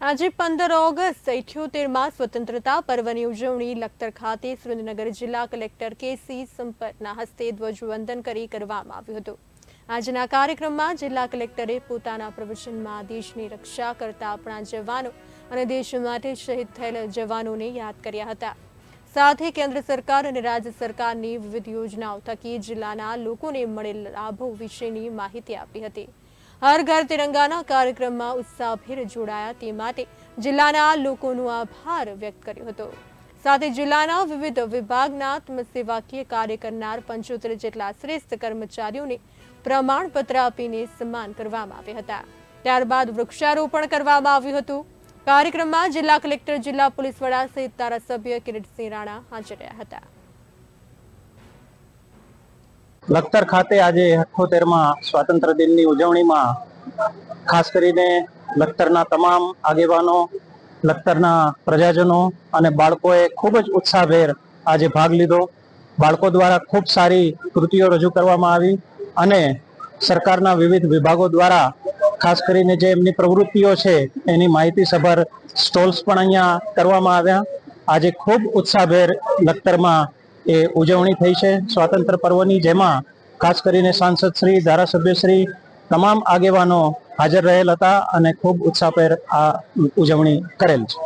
આજે પંદર ઓગસ્ટ ઇઠ્યોતેરમાં સ્વતંત્રતા પર્વની ઉજવણી લખતર ખાતે સુરેન્દ્રનગર જિલ્લા કલેક્ટર કેસી સંપતના હસ્તે ધ્વજવંદન કરી કરવામાં આવ્યું હતું. આજના કાર્યક્રમમાં જિલ્લા કલેક્ટરે પોતાના પ્રવચનમાં દેશની રક્ષા કરતા આપણા જવાનો અને દેશ માટે શહીદ થયેલા જવાનોને યાદ કર્યા હતા. સાથે કેન્દ્ર સરકાર અને રાજ્ય સરકારની વિવિધ યોજનાઓ થકી જિલ્લાના લોકોને મળેલ લાભો વિશેની માહિતી આપી હતી. હર ઘર તિરંગાના કાર્યક્રમમાં ઉત્સાહભેર જોડાયા તે માટે જિલ્લાના લોકોનો આભાર વ્યક્ત કર્યો હતો. સાથે જિલ્લાના વિવિધ વિભાગના સેવાકીય કાર્ય કરનાર પંચોતેર જેટલા શ્રેષ્ઠ કર્મચારીઓને પ્રમાણપત્ર આપીને સન્માન કરવામાં આવ્યા હતા. ત્યારબાદ વૃક્ષારોપણ કરવામાં આવ્યું હતું. કાર્યક્રમમાં જિલ્લા કલેક્ટર, જિલ્લા પોલીસ વડા સહિત ધારાસભ્ય કિરીટસિંહ રાણા હાજર રહ્યા હતા. લખતર ખાતે આજે અઠ્ઠોતેરમાં સ્વાતંત્ર્ય દિનની ઉજવણીમાં ખાસ કરીને લખતરના તમામ આગેવાનો, લખતરના પ્રજાજનો અને બાળકોએ ખૂબ જ ઉત્સાહભેર આજે ભાગ લીધો. બાળકો દ્વારા ખૂબ સારી કૃતિઓ રજૂ કરવામાં આવી અને સરકારના વિવિધ વિભાગો દ્વારા ખાસ કરીને જે એમની પ્રવૃત્તિઓ છે એની માહિતીસભર સ્ટોલ્સ પણ અહીંયા કરવામાં આવ્યા. આજે ખૂબ ઉત્સાહભેર લખતરમાં એ ઉજવણી થઈ છે સ્વાતંત્ર્ય પર્વની, જેમાં ખાસ કરીને સાંસદ શ્રી, ધારાસભ્ય શ્રી, તમામ આગેવાનો હાજર રહેલ હતા અને ખૂબ ઉત્સાહભેર આ ઉજવણી કરેલ છે.